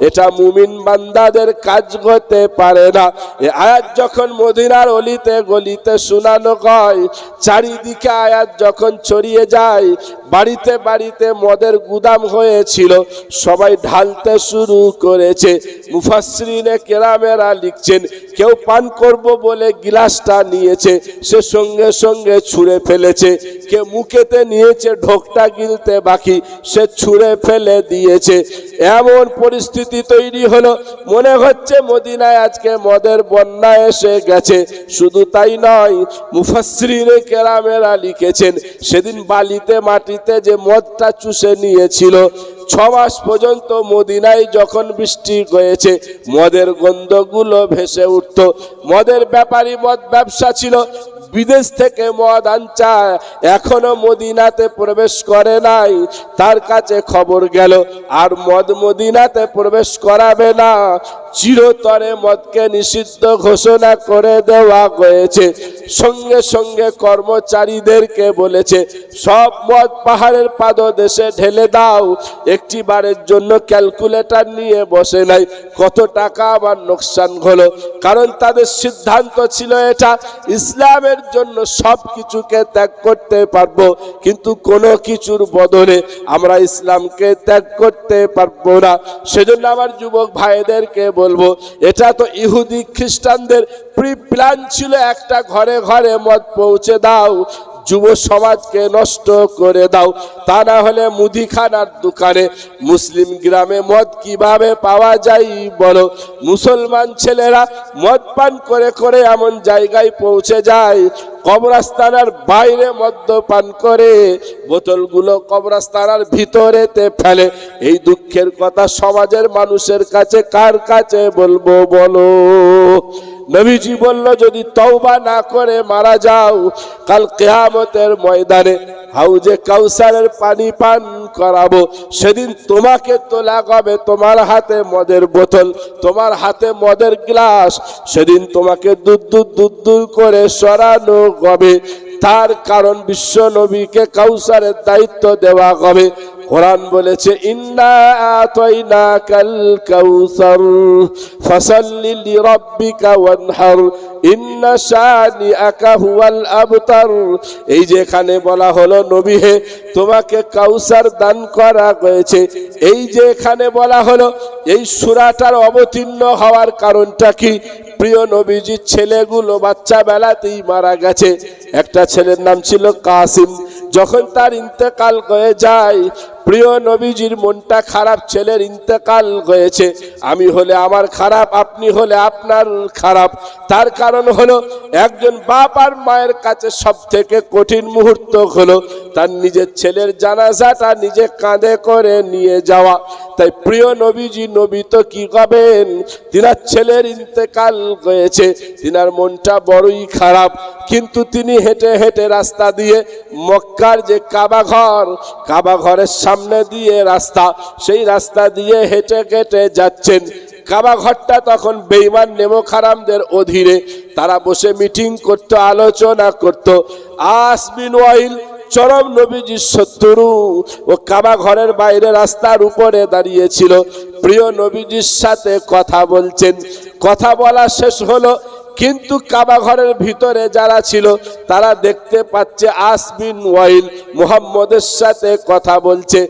এটা মুমিন বান্দাদের কাজ করতে পারে না। এ আয়াত যখন মদিনার অলিতে গলিতে শোনানো হয়, চারিদিকে আয়াত যখন ছড়িয়ে যায়, বাড়িতে বাড়িতে মদের গুদাম হয়েছিল, সবাই ঢালতে শুরু করেছে। মুফাসরিনে কেরামেরা লিখছেন, কেউ পান করব বলে গিলাসটা নিয়েছে, সে সঙ্গে সঙ্গে ছুঁড়ে ফেলেছে। কে মুখেতে নিয়েছে ঢোকটা গিলতে বাকি, সে ছুঁড়ে ফেলে দিয়েছে। এমন পরিস্থিতি তৈরি হলো। মনে হচ্ছে মদিনায় আজকে মদের বন্যা এসে গেছে। শুধু তাই নয় মুফাসরিনে কেরামেরা লিখেছেন, সেদিন বালিতে, মাটিতে যে মদটা চুষে নিয়েছিল, ছ মাস পর্যন্ত মদিনায় যখন বৃষ্টি হয়েছে, মদের গন্ধগুলো ভেসে উঠত। মদের ব্যাপারী মদ ব্যবসা ছিল। বিদেশ থেকে মদ আনচায় এখনও মদিনাতে প্রবেশ করে নাই। তার কাছে খবর গেল, আর মদ মদিনাতে প্রবেশ করাবে না। চিরতরে মদকে নিষিদ্ধ ঘোষণা করে দেওয়া হয়েছে। সঙ্গে সঙ্গে কর্মচারীদেরকে বলেছে, সব মদ পাহাড়ের পাদদেশে ঢেলে দাও, একটি বারের জন্য ক্যালকুলেটর নিয়ে বসে নাই, কত টাকা আবার নোকসান হলো। কারণ তাদের সিদ্ধান্ত ছিল এটা, ইসলামের জন্য সব কিছুকে ত্যাগ করতে পারব, কিন্তু কোনো কিছুর বদলে আমরা ইসলামকে ত্যাগ করতে পারব না। সেজন্য আমার যুবক ভাইদেরকে বলব এটা তো ইহুদি খ্রিস্টানদের প্রি প্ল্যান ছিল একটা ঘরে ঘরে মদ পৌঁছে দাও। যুব সমাজকে নষ্ট করে দাও। তা না হলে মুদিখানার দোকানে মুসলিম গ্রামে মদ কীভাবে পাওয়া যায় বলো? মুসলমান ছেলেরা মদ পান করে করে এমন জায়গায় পৌঁছে যায়, কবরস্থানের বাইরে মদ্যপান করে, বোতলগুলো কবরস্থানের ভিতরেতে ফেলে। এই দুঃখের কথা সমাজের মানুষের কাছে কার কাছে বলব বলো? নবীজি বলল, যদি তওবা না করে মারা যাও, কাল কেয়ামতের ময়দানে হাউজে কাউসারের পানি পান করাবো। সেদিন তোমাকে তোলা হবে তোমার হাতে মদের বোতল, তোমার হাতে মদের গ্লাস। সেদিন তোমাকে দুধ দুধ দুধ দুধ করে সরানো হবে। তার কারণ বিশ্ব নবীকে কাউসারের দায়িত্ব দেওয়া হবে। কোরআন বলেছে, ইন্না আতাইনা কাল কাউসার, ফাসাল্লি লিরাব্বিকা ওয়ানহার, ইন্না এই যে এখানে বলা হলো, নবী হে, তোমাকে কাউসার দান করা হয়েছে। এই যে এখানে বলা হলো, এই সূরাটার অবতীর্ণ হওয়ার কারণটা কি? প্রিয় নবীজির ছেলেগুলো বাচ্চা বেলাতেই মারা গেছে। একটা ছেলের নাম ছিল কাসিম। যখন তার ইন্তেকাল হয়ে যায় প্রিয় নবীজির মনটা খারাপ, ছেলের ইন্তেকাল হয়েছে। আমি হলে আমার খারাপ, আপনি হলে আপনার খারাপ। তার কারণ হলো, একজন বাপ আর মায়ের কাছে সব থেকে কঠিন মুহূর্ত হলো তার নিজের ছেলের জানাজাটা নিজে কাঁধে করে নিয়ে যাওয়া। তাই প্রিয় নবীজি, নবী তো কি করবেন? তিনার ছেলের ইন্তেকাল হয়েছে, তিনার মনটা বড়ই খারাপ। কিন্তু তিনি হেঁটে হেঁটে রাস্তা দিয়ে মক্কার যে কাবা ঘর, কাবা ঘরের সামনে দিয়ে রাস্তা, সেই রাস্তা দিয়ে হেঁটে হেঁটে যাচ্ছেন। কাবা ঘরটা তখন বেইমান নেমো খারামদের অধীনে। তারা বসে মিটিং করত, আলোচনা করত। আসবিন ওয়াইল, চরম নবীজির শত্রু। ও কাবা ঘরের বাইরে রাস্তার উপরে দাঁড়িয়েছিল। প্রিয় নবীজির সাথে কথা বলছেন। কথা বলা শেষ হলো। কিন্তু কাবা ঘরের ভিতরে যারা ছিল, তারা দেখতে পাচ্ছে আসবিন ওয়াইল মুহাম্মদের সাথে কথা বলছে।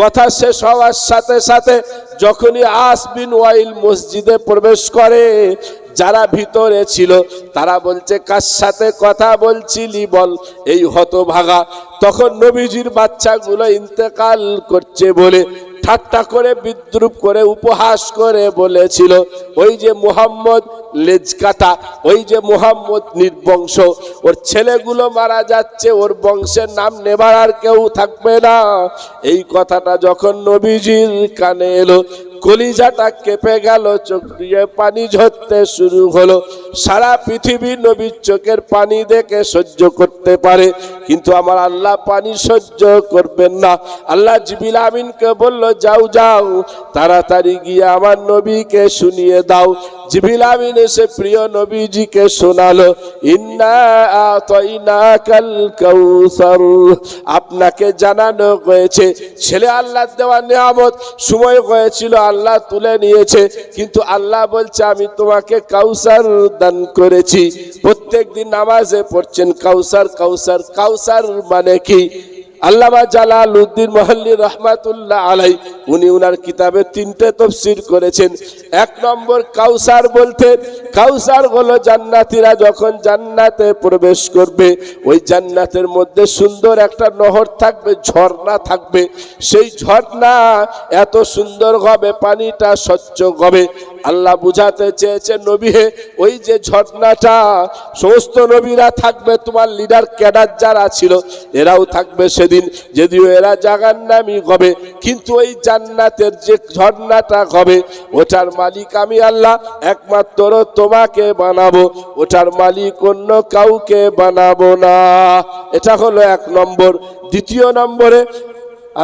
কথা শেষ হওয়ার সাথে সাথে যখনই আসবিন ওয়াইল মসজিদে প্রবেশ করে, যারা ভিতরে ছিল, তারা বলছে, কার সাথে কথা বলছিলি বল এই হতভাগা? তখন নবীজির বাচ্চাগুলো ইন্তেকাল করছে বলে ঠাট্টা করে, বিদ্রুপ করে, উপহাস করে বলেছিল, ওই যে মুহাম্মদ লেজকাটা, ওই যে মুহাম্মদ নির্বংশ, ওর ছেলেগুলো মারা যাচ্ছে, ওর বংশের নাম নেবার আর কেউ থাকবে না। এই কথাটা যখন নবীজির কানে এলো, কলিজাটা কেঁপে গেল, চোখ দিয়ে পানি ঝরতে শুরু হলো। সারা পৃথিবী নবীর চোখের পানি দেখে সহ্য করতে পারে, কিন্তু আমার আল্লাহ পানি সহ্য করবেন না। আল্লাহ জিবিল আমিনকে বলল যাও যাও। তাড়াতাড়ি গিয়ে আমার নবীকে শুনিয়ে দাও। জিবিল আমিন এসে প্রিয় নবীজিকে শোনালো, ইন্না আপনাকে জানানো হয়েছে, ছেলে আল্লাহ দেওয়া নিয়ামত। সময় হয়েছিল, আল্লাহ তুলে নিয়েছে। কিন্তু আল্লাহ বলছে, আমি তোমাকে কাউসার দান করেছি। প্রত্যেক দিন নামাজে পড়ছেন। কাউসার কাউসার কাউসার মানে কি? আল্লামা জালাল উদ্দিন মহল্লি রহমাতুল্লাহ আলাই উনি উনার কিতাবে তিনটে তফসির করেছেন। এক নম্বর, কাউসার বলতে কাউসার হলো জান্নাতীরা যখন জান্নাতে প্রবেশ করবে, ওই জান্নাতের মধ্যে সুন্দর একটা নহর থাকবে, ঝর্ণা থাকবে। সেই ঝর্ণা এত সুন্দর হবে, পানিটা স্বচ্ছ হবে। আল্লাহ বুঝাতে চেয়েছে, নবী হে, ওই যে ঝর্ণাটা, সমস্ত নবীরা থাকবে, তোমার লিডার ক্যাডার যারা ছিল, এরাও থাকবে সেদিন। যদিও এরা জাগার নামই হবে, কিন্তু ওই জান্নাতের যে ঝর্ণাটা হবে, ওটার মালিক আমি আল্লাহ। একমাত্র তোমাকে বানাবো, ওটার মালিক অন্য কাউকে বানাবো না। এটা হলো এক নম্বর। দ্বিতীয় নম্বরে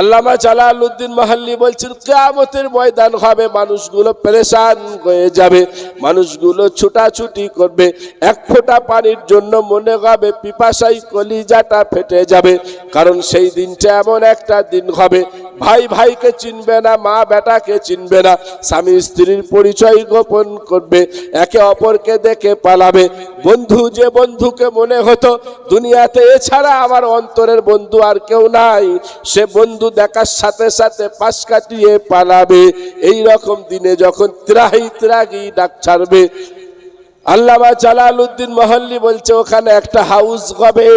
আল্লামা জালালউদ্দিন মাহাল্লি বলছেন, কেয়ামতের ময়দান হবে, মানুষগুলো পরেশান হয়ে যাবে, মানুষগুলো ছুটাছুটি করবে, এক ফোঁটা পানির জন্য মনে হবে পিপাসাই কলিজাটা ফেটে যাবে, কারণ সেই দিনটা এমন একটা দিন হবে ভাই ভাইকে চিনবে না, মা বেটাকে চিনবে না, স্বামী স্ত্রীর পরিচয় গোপন করবে, একে অপরকে দেখে পালাবে। বন্ধু যে বন্ধুকে মনে হতো, দুনিয়াতে এছাড়া আমার অন্তরের বন্ধু আর কেউ নাই। সে বন্ধু দেখার সাথে সাথে পাশ কাটিয়ে পালাবে। এই রকম দিনে যখন ত্রাহি ত্রাগি ডাক ছাড়বে আল্লামা জালালউদ্দিন মহল্লি বলছে, ওখানে একটা হাউস হবে।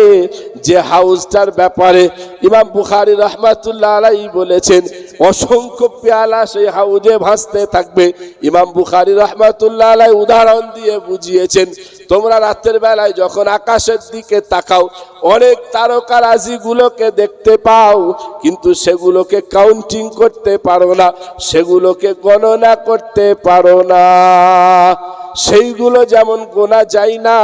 যে হাউসটার ব্যাপারে ইমাম বুখারি রহমাতুল্লাহ আলাই বলেছেন, অসংখ্য পেয়ালা সেই হাউজে ভাসতে থাকবে। ইমাম বুখারি রহমাতুল্লাহ উদাহরণ দিয়ে বুঝিয়েছেন তোমরা রাতের বেলায় যখন আকাশের দিকে তাকাও, অনেক তারকারাজিগুলোকে দেখতে পাও, কিন্তু সেগুলোকে কাউন্টিং করতে পারো না, সেগুলোকে গণনা করতে পারো না। সেইগুলো যেমন গোনা যায় না,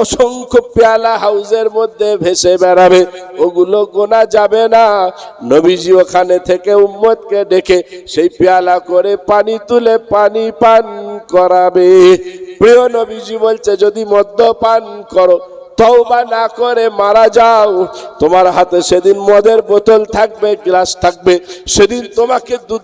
অসংখ্য পেয়ালা হাউজের মধ্যে ভেসে বেড়াবে, ওগুলো গোনা যাবে না। নবীজি ওখানে থেকে উম্মতকে ডেকে সেই পেয়ালা করে পানি তুলে পানি পান করাবে। প্রিয় নবীজি বলছে, যদি মদ্যপান করো, তওবা না করে মারা যাও। তোমার হাতে সেদিন মদের বোতল থাকবে, গ্লাস থাকবে। সেদিন তোমাকে দূর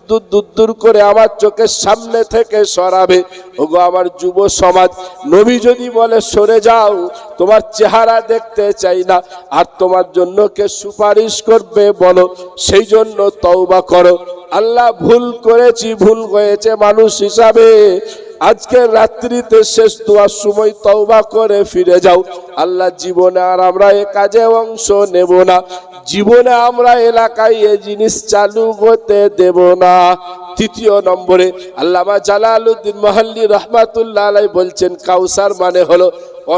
দূর করে আমার চোখের সামনে থেকে সরাবে। ওগো আমার যুব সমাজ, নবী যদি বলে, সরে যাও, তোমার চেহারা দেখতে চাই না, আর তোমার জন্য কে সুপারিশ করবে বলো, সেই জন্য তওবা করো। আল্লাহ ভুল করেছি, ভুল হয়েছে মানুষ হিসাবে। আজকের রাত্রিতে শেষ দোয়ার সময় তওবা করে ফিরে যাও। আল্লাহ জীবনে আর আমরা এ কাজে অংশ নেব না। জীবনে আমরা এলাকায় এ জিনিস চালু করতে দেব না। তৃতীয় নম্বরে আল্লামা জালালউদ্দিন মহল্লি রহমাতুল্লাহ বলছেন, কাউসার মানে হলো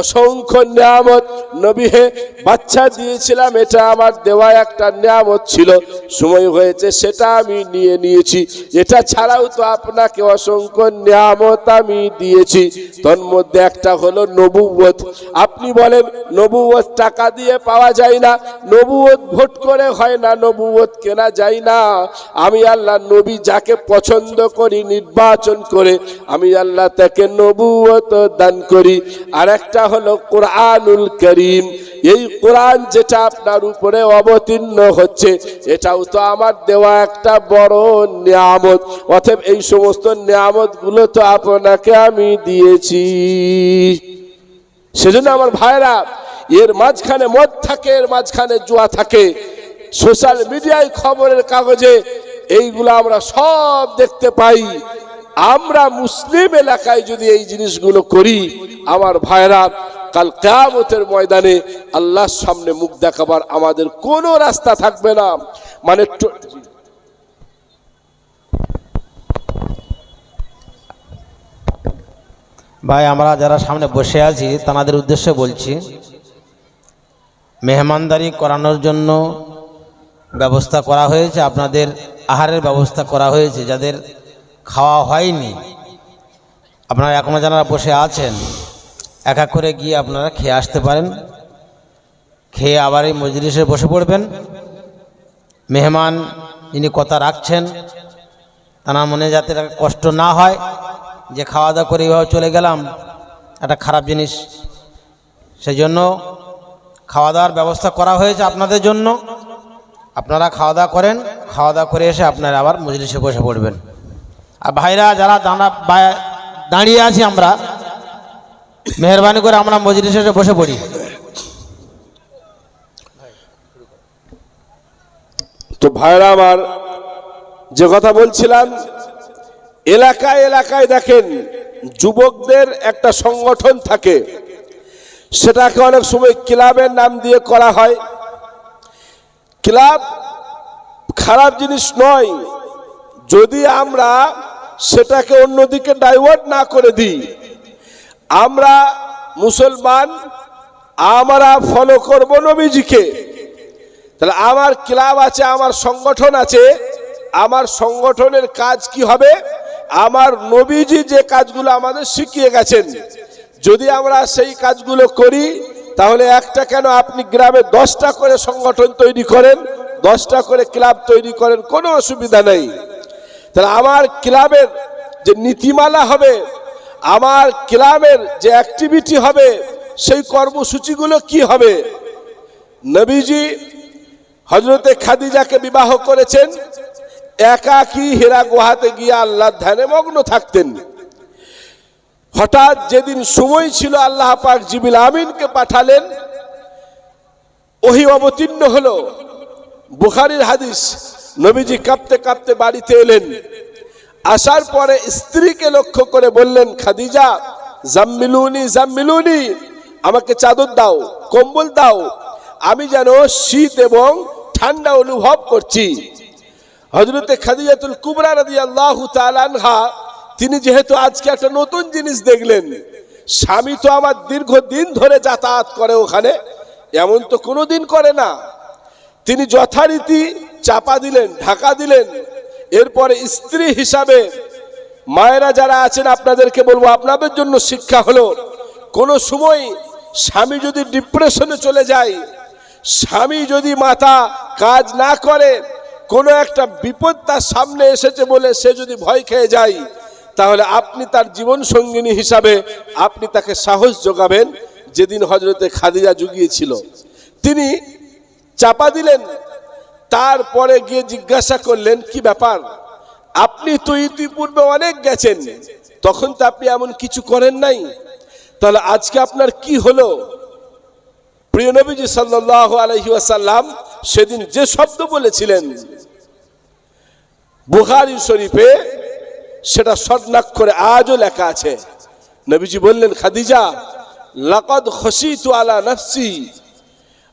অসংখ্য নিয়ামত। নবী হে, বাচ্চা দিয়েছিলাম, এটা আমার দেওয়া একটা নিয়ামত ছিল, সময় হয়েছে, সেটা আমি নিয়ে নিয়েছি। এটা ছাড়াও তো আপনাকে অসংখ্য নিয়ামত আমি দিয়েছি। তোর মধ্যে একটা হলো নবুয়ত আপনি বলেন নবুয়ত টাকা দিয়ে পাওয়া যায় না নবুয়ত ভোট করে হয় না নবুয়ত কেনা যায় না। আমি আল্লাহ নবী যাকে পছন্দ করি, নির্বাচন করে, আমি আল্লাহ তাকে নবুয়ত দান করি। আর একটা হলো কোরআনুল করিম। এই কোরআন যেটা আপনার উপরে অবতীর্ণ হচ্ছে, এটাও তো আমার দেওয়া একটা বড় নিয়ামত। অতএব এই সমস্ত নিয়ামতগুলো তো আপনাকে আমি দিয়েছি। সেজন্য আমার ভাইরা, এর মাঝখানে মদ থাকে, এর মাঝখানে জুয়া থাকে। সোশ্যাল মিডিয়ায় খবরের কাগজে এইগুলো আমরা সব দেখতে পাই। আমরা মুসলিম এলাকায় যদি এই জিনিসগুলো করি, আমার ভাইরা, কাল কেয়ামতের ময়দানে আল্লাহর সামনে মুখ দেখাবার আমাদের কোনো রাস্তা থাকবে না। মানে ভাই, আমরা যারা সামনে বসে আছি, তাদের উদ্দেশ্যে বলছি, মেহমানদারি করানোর জন্য ব্যবস্থা করা হয়েছে। আপনাদের আহারের ব্যবস্থা করা হয়েছে, যাদের খাওয়া হয়নি। আপনারা এখনও যারা বসে আছেন, এক এক করে গিয়ে আপনারা খেয়ে আসতে পারেন। খেয়ে আবার এই মজলিসে বসে পড়বেন। মেহমান যিনি কথা রাখছেন তার মনে যাতে কষ্ট না হয় যে খাওয়া দাওয়া করে এইভাবে চলে গেলাম, একটা খারাপ জিনিস। সেই জন্য খাওয়া দাওয়ার ব্যবস্থা করা হয়েছে আপনাদের জন্য। আপনারা খাওয়া দাওয়া করেন, খাওয়া দাওয়া করে এসে আপনারা আবার মজলিসে বসে পড়বেন। আর ভাইরা যারা দাঁড়া দাঁড়িয়ে আছি আমরা, মেহরবানি করে আমরা মজলিসে এসে বসে পড়ি। তো ভাইরা আমার যে কথা বলছিলাম, এলাকায় এলাকায় দেখেন যুবকদের একটা সংগঠন থাকে। সেটাকে অনেক সময় ক্লাবের নাম দিয়ে করা হয়। ক্লাব খারাপ জিনিস নয়। যদি আমরা সেটাকে অন্যদিকে ডাইভার্ট না করে দিই, আমরা মুসলমান, আমরা ফলো করব নবীজিকে। তাহলে আমার ক্লাব আছে, আমার সংগঠন আছে, আমার সংগঠনের কাজ কি হবে? আমার নবীজি যে কাজগুলো আমাদের শিখিয়ে গেছেন, যদি আমরা সেই কাজগুলো করি তাহলে একটা কেন আপনি গ্রামে দশটা করে সংগঠন তৈরি করেন, দশটা করে ক্লাব তৈরি করেন, কোনো অসুবিধা নেই। তাহলে আমার ক্লাবের যে নীতিমালা হবে, আমার ক্লাবের যে অ্যাক্টিভিটি হবে, সেই কর্মসূচিগুলো কি হবে? নবীজি হজরতে খাদিজাকে বিবাহ করেছেন, একাকি হেরা গুহাতে গিয়ে আল্লাহ ধ্যানে মগ্ন থাকতেন। হঠাৎ যেদিন সময় ছিল আল্লাহ পাক জিবিল আমিনকে পাঠালেন, ওহি অবতীর্ণ হলো। বুখারির হাদিস, নবীজি কাঁপতে কাঁপতে বাড়িতে এলেন। আসার পরে স্ত্রীকে লক্ষ্য করে বললেন, খাদিজা, জাম্মিলুনি জাম্মিলুনি, আমাকে চাদর দাও, কম্বল দাও। আমি যেন শীত এবং ঠান্ডা অনুভব করছি। হজরতে খাদিজাতুল কুবরা রাদি আল্লাহ তালানহা তিনি যেহেতু আজকে একটা নতুন জিনিস দেখলেন, স্বামী তো আমার দীর্ঘদিন ধরে যাতায়াত করে ওখানে, এমন তো কোনোদিন করে না। তিনি যথারীতি চাপা দিলেন, ঢাকা দিলেন। এরপরে স্ত্রী হিসাবে মায়েরা যারা আছেন, আপনাদেরকে বলব আপনাদের জন্য শিক্ষা হলো, কোনো সময় স্বামী যদি ডিপ্রেশনে চলে যায়, স্বামী যদি মাথা কাজ না করে, কোনো একটা বিপদ তার সামনে এসেছে বলে সে যদি ভয় খেয়ে যায় তাহলে আপনি তার জীবন সঙ্গিনী হিসাবে আপনি তাকে সাহস যোগাবেন যেদিন হজরতে খাদিজা জুগিয়েছিল। তিনি চাপা দিলেন, তারপরে গিয়ে জিজ্ঞাসা করলেন, কি ব্যাপার? আপনি তো ইতিপূর্বে অনেক গেছেন, তখন তো আপনি এমন কিছু করেন নাই। তাহলে আজকে আপনার কি হলো? প্রিয় নবীজি সাল্লাহ আলহি আসাল্লাম সেদিন যে শব্দ বলেছিলেন বুহারি শরীফে সেটা স্বর্ণাক্ষরে আজও লেখা আছে। নবীজি বললেন, খাদিজা, লাকাদ খসিতু আলা নফসি।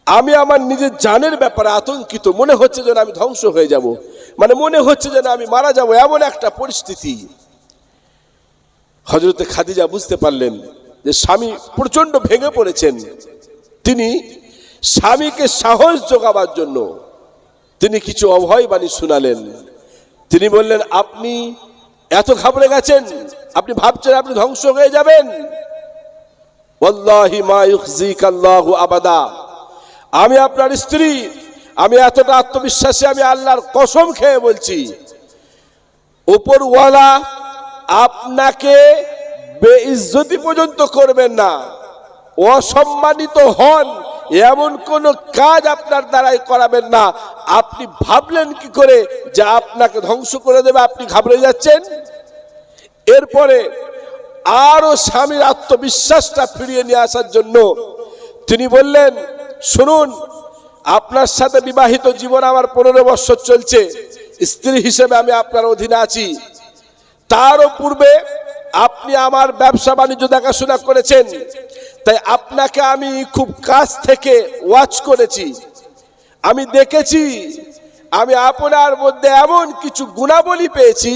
আমি আমার নিজের জানের ব্যাপারে আতঙ্কিত। মনে হচ্ছে যেন আমি ধ্বংস হয়ে যাব। মানে মনে হচ্ছে যেন আমি মারা যাব এমন একটা পরিস্থিতি। হজরতে খাদিজা বুঝতে পারলেন যে স্বামী প্রচণ্ড ভেঙে পড়েছেন। তিনি স্বামীকে সাহস যোগাবার জন্য তিনি কিছু অভয় বাণী শোনালেন। তিনি বললেন, আপনি এত ঘাবড়ে গেছেন, আপনি ভাবছেন আপনি ধ্বংস হয়ে যাবেন। আবাদা। আমি আপনার স্ত্রী, আমি এতটা আত্মবিশ্বাসী, আমি আল্লাহর কসম খেয়ে বলছি, উপরওয়ালা আপনাকে বেইজ্জতি পর্যন্ত করবেন না, অসম্মানিত হন। এমন কোন কাজ আপনার দ্বারাই করাবেন না। আপনি ভাবলেন কি করে? যা আপনাকে ধ্বংস করে দেবে, আপনি ঘাবড়ে যাচ্ছেন। এরপরে আরও স্বামীর আত্মবিশ্বাসটা ফিরিয়ে নিয়ে আসার জন্য তিনি বললেন, শুনুন, আপনার সাথে বিবাহিত জীবন আমার পনেরো বছর চলছে। স্ত্রী হিসেবে আমি আপনার অধীনে আছি। তারও পূর্বে আপনি আমার ব্যবসা বাণিজ্য দেখাশোনা করেছেন। তাই আপনাকে আমি খুব কাছ থেকে ওয়াচ করেছি। আমি দেখেছি, আমি আপনার মধ্যে এমন কিছু গুণাবলী পেয়েছি,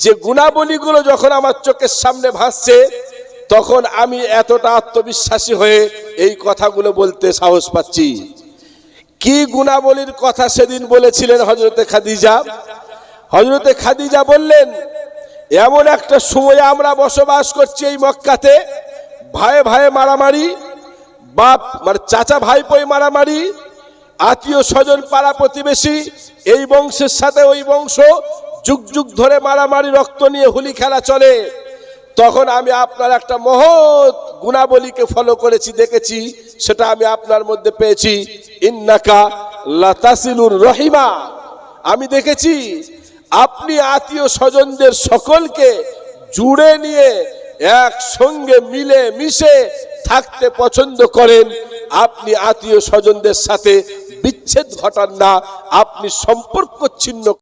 যে গুণাবলীগুলো যখন আমার চোখের সামনে ভাসছে, তখন আমি এতটা আত্মবিশ্বাসী হয়ে এই কথাগুলো বলতে সাহস পাচ্ছি। কি গুণাবলীর কথা সেদিন বলেছিলেন হজরতে খাদিজা? হজরতে খাদিজা বললেন এমন একটা সময়ে আমরা বসবাস করছি এই মক্কাতে। ভাই ভাই মারামারি, বাপ মানে চাচা ভাইপোই মারামারি, আত্মীয় স্বজন পাড়া প্রতিবেশী, এই বংশের সাথে ওই বংশ, যুগ যুগ ধরে মারামারি রক্ত নিয়ে হুলি খেলা চলে। তখন আমি আপনার একটা মহৎ গুণাবলীকে ফলো করেছি, দেখেছি, সেটা আমি আপনার মধ্যে পেয়েছি। ইন্নাকা লাতাসিলুর রহিমা। আমি দেখেছি আপনি আত্মীয় স্বজনদের সকলকে জুড়ে নিয়ে একসঙ্গে মিলে মিশে থাকতে পছন্দ করেন। আপনি আত্মীয় স্বজনদের সাথে বিচ্ছেদ ঘটান না। আপনি সম্পর্ক ছিন্ন